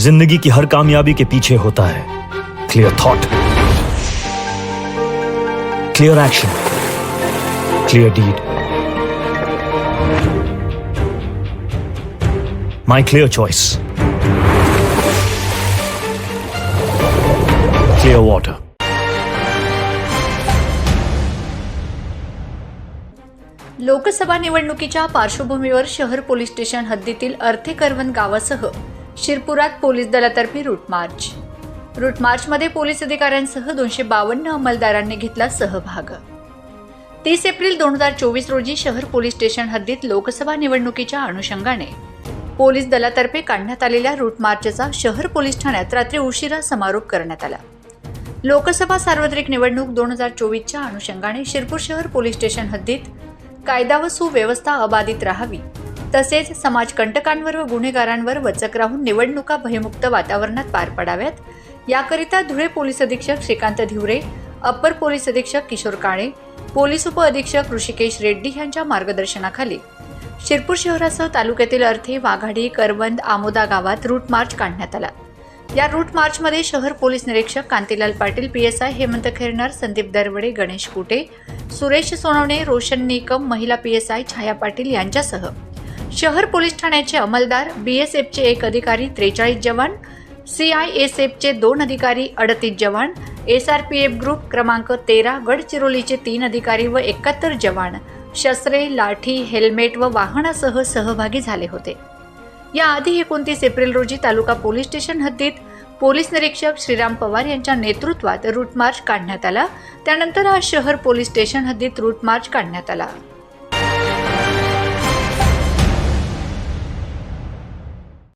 जिंदगी की हर कामयाबी के पीछे होता है। Clear thought clear action clear deed my clear choice clear water Lok Sabha निवडणुकीच्या पार्श्वभूमीवर शहर पोलीस स्टेशन हद्दीतील अर्थेकरवन गावासह शिरपुरात पोलीस दलातर्फे रूट मार्च. रूट मार्चमध्ये पोलीस अधिकाऱ्यांसह दोनशे बावन्न अंमलदारांनी घेतला सहभाग. तीस एप्रिल दोन हजार चोवीस रोजी शहर पोलीस स्टेशन हद्दीत लोकसभा निवडणुकीच्या अनुषंगाने पोलीस दलातर्फे काढण्यात आलेल्या रूट मार्चचा शहर पोलीस ठाण्यात रात्री उशिरा समारोप करण्यात आला. लोकसभा सार्वत्रिक निवडणूक दोन हजार चोवीसच्या अनुषंगाने शिरपूर शहर पोलीस स्टेशन हद्दीत कायदा व सुव्यवस्था अबाधित राहावी तसेच समाजकंटकांवर व गुन्हेगारांवर वचक राहून निवडणुका भयमुक्त वातावरणात पार पडाव्यात. याकरिता धुळे पोलीस अधीक्षक श्रीकांत धिवरे अप्पर पोलीस अधीक्षक किशोर काळे पोलीस उपअधीक्षक ऋषिकेश रेड्डी यांच्या मार्गदर्शनाखाली. शिरपूर शहरासह तालुक्यातील अर्थे वाघाडी करवंद आमोदा गावात रूट मार्च काढण्यात आला. या रूट मार्चमध्ये शहर पोलीस निरीक्षक Kantilal Patil P S I Hemant Khairnar Sandeep Darawade Ganesh Kute Suresh Sonawane Roshan Nikam महिला P S I Chhaya Patil यांच्यासह. शहर पोलीस ठाण्याचे अंमलदार बी एस एफचे एक अधिकारी त्रेचाळीस जवान सी आय एस एफचे दोन अधिकारी अडतीस जवान S R P F group क्रमांक तेरा गडचिरोलीचे तीन अधिकारी व एकाहत्तर जवान शस्त्रे लाठी हेल्मेट व वाहनासह सहभागी झाले होते. याआधी एकोणतीस एप्रिल रोजी तालुका पोलीस स्टेशन हद्दीत पोलीस निरीक्षक श्रीराम पवार यांच्या नेतृत्वात रूट मार्च काढण्यात आला. त्यानंतर आज शहर पोलीस स्टेशन हद्दीत रूट मार्च काढण्यात आला.